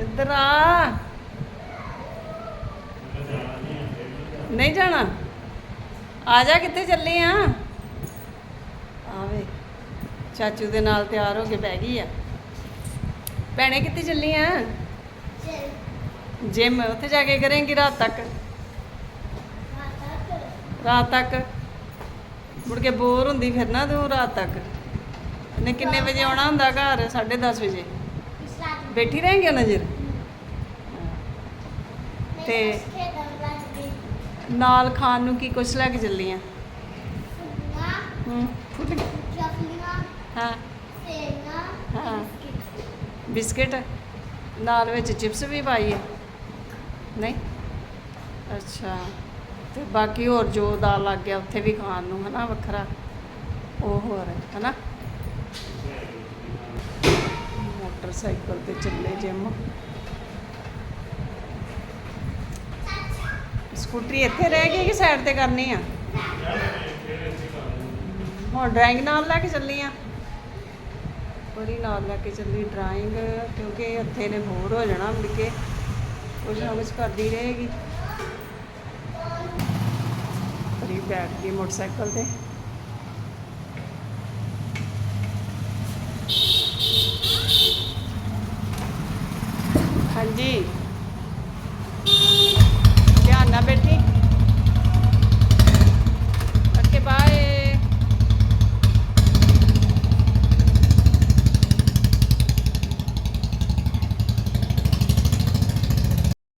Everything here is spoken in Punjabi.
ਇੱਧਰ ਆ। ਨਹੀਂ ਜਾਣਾ? ਆ ਜਾ, ਕਿੱਥੇ ਚੱਲੀ ਆ? ਆਵੇ ਚਾਚੂ ਦੇ ਨਾਲ ਤਿਆਰ ਹੋ ਕੇ ਬਹਿ ਗਈ ਆ। ਭੈਣੇ, ਕਿੱਥੇ ਚੱਲੀ ਆ? ਜਿਮ, ਉੱਥੇ ਜਾ ਕੇ ਕਰੇਂਗੀ ਰਾਤ ਤੱਕ? ਰਾਤ ਤੱਕ? ਮੁੜ ਕੇ ਬੋਰ ਹੁੰਦੀ ਫਿਰ ਨਾ ਤੂੰ ਰਾਤ ਤੱਕ। ਨੇ ਕਿੰਨੇ ਵਜੇ ਆਉਣਾ ਹੁੰਦਾ ਘਰ? 10:30 ਵਜੇ। ਬੈਠੀ ਰਹੇਂਗੇ ਨਜ਼ਰ ਤੇ ਨਾਲ ਖਾਣ ਨੂੰ ਕੀ ਕੁਛ ਲੈ ਕੇ ਚੱਲੀ ਆ? ਹੂੰ ਫੁੱਲ ਹਾਂ। ਹਾਂ। ਬਿਸਕਿਟ। ਨਾਲ ਵਿੱਚ ਚਿਪਸ ਵੀ ਪਾਈ ਹੈ ਨਹੀਂ? ਅੱਛਾ। ਤੇ ਬਾਕੀ ਹੋਰ ਜੋ ਦਾਲ ਲੱਗ ਗਿਆ ਉੱਥੇ ਵੀ ਖਾਣ ਨੂੰ ਹਨਾ ਵੱਖਰਾ। ਉਹ ਹੋਰ ਹੈ ਹਨਾ? ਸਾਈਕਲ ਤੇ ਚੱਲੇ ਜਿਮ ਸਕੂਟਰੀ ਇੱਥੇ ਰਹਿ ਗਈ ਕਿ ਸਾਈਡ ਤੇ ਕਰਨੀ ਆ? ਹੁਣ ਡਰਾਇੰਗ ਨਾਲ ਲੈ ਕੇ ਚੱਲੀ ਆ। ਪਰੀ ਨਾਲ ਲੈ ਕੇ ਚੱਲੀ ਡਰਾਇੰਗ ਕਿਉਂਕਿ ਇੱਥੇ ਨੇ ਬੋਰ ਹੋ ਜਾਣਾ ਮੁੜ ਕੇ ਕੁਝ ਨਾ ਕੁਝ ਕਰਦੀ ਰਹੇਗੀ। ਪਰੀ ਬੈਠ ਗਈ ਮੋਟਰਸਾਈਕਲ ਤੇ। 한지